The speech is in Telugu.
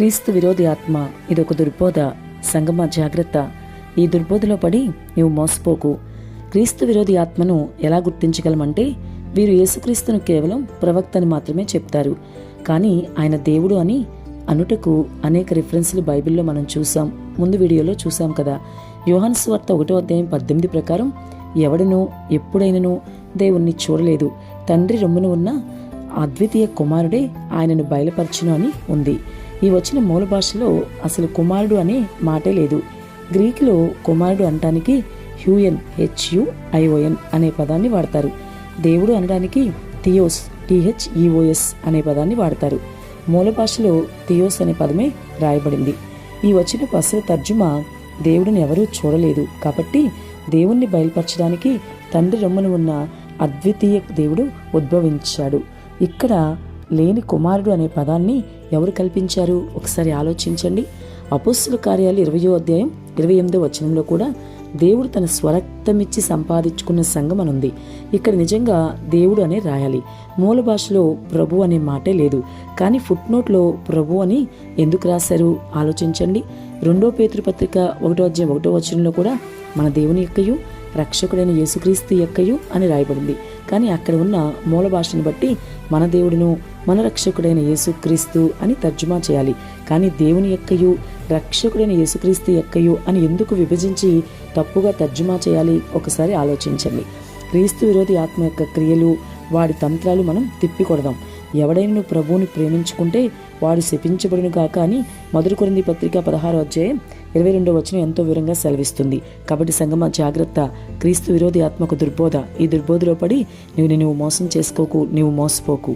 క్రీస్తు విరోధి ఆత్మ ఇదొక దుర్బోధ సంగమ జాగ్రత్త. ఈ దుర్బోధలో పడి నీవు మోసపోకు. క్రీస్తు విరోధి ఆత్మను ఎలా గుర్తించగలమంటే వీరు యేసుక్రీస్తును కేవలం ప్రవక్తని మాత్రమే చెప్తారు. కానీ ఆయన దేవుడు అని అనుటకు అనేక రిఫరెన్స్లు బైబిల్లో మనం చూసాం. ముందు వీడియోలో చూసాం కదా. యోహాన్ స్వార్త ఒకటో అధ్యాయం పద్దెనిమిది ప్రకారం ఎవడనూ ఎప్పుడైనను దేవుణ్ణి చూడలేదు. తండ్రి రొమ్మున ఉన్న అద్వితీయ కుమారుడే ఆయనను బయలుపరచును అని ఉంది. ఈ వచ్చిన మూల భాషలో అసలు కుమారుడు అనే మాటే లేదు. గ్రీకులో కుమారుడు అనటానికి హ్యూఎన్ హెచ్యుఐఓఎన్ అనే పదాన్ని వాడతారు. దేవుడు అనడానికి థియోస్ టిహెచ్ఈఓఎస్ అనే పదాన్ని వాడతారు. మూల భాషలో థియోస్ అనే పదమే రాయబడింది. ఈ వచ్చిన పసర తర్జుమా దేవుడిని ఎవరూ చూడలేదు. కాబట్టి దేవుణ్ణి బయలుపరచడానికి తండ్రి రొమ్మున ఉన్న అద్వితీయ దేవుడు ఉద్భవించాడు. ఇక్కడ లేని కుమారుడు అనే పదాన్ని ఎవరు కల్పించారు? ఒకసారి ఆలోచించండి. అపోస్తుల కార్యాలు ఇరవయో అధ్యాయం ఇరవై ఎనిమిదో వచనంలో కూడా దేవుడు తన స్వరక్తమిచ్చి సంపాదించుకున్న సంఘం అని ఉంది ఇక్కడ నిజంగా దేవుడు అనే రాయాలి. మూల భాషలో ప్రభు అనే మాటే లేదు. కానీ ఫుట్ నోట్లో ప్రభు అని ఎందుకు రాశారు? ఆలోచించండి. రెండో పేతృపత్రిక ఒకటో అధ్యాయం ఒకటో వచనంలో కూడా మన దేవుని యొక్కయు రక్షకుడైన యేసుక్రీస్తు యొక్కయు అని రాయబడింది. కానీ అక్కడ ఉన్న మూల భాషను బట్టి మన దేవుడును మన రక్షకుడైన యేసుక్రీస్తు అని తర్జుమా చేయాలి. కానీ దేవుని యొక్కయు రక్షకుడైన యేసుక్రీస్తు యొక్కయు అని ఎందుకు విభజించి తప్పుగా తర్జుమా చేయాలి? ఒకసారి ఆలోచించండి. క్రీస్తు విరోధి ఆత్మ యొక్క క్రియలు వాడి తంత్రాలు మనం తిప్పికొడదాం. ఎవడైనా నువ్వు ప్రభువుని ప్రేమించుకుంటే వాడు శపించబడును గాక అని మధుర కొరింది పత్రిక పదహారో అధ్యాయం ఇరవై రెండో వచ్చిన ఎంతో వివరంగా సెలవిస్తుంది. కాబట్టి సంగమ జాగ్రత్త. క్రీస్తు విరోధి ఆత్మకు దుర్బోధ. ఈ దుర్బోధలో పడి నువ్వు నువ్వు మోసం చేసుకోకు నువ్వు మోసపోకు.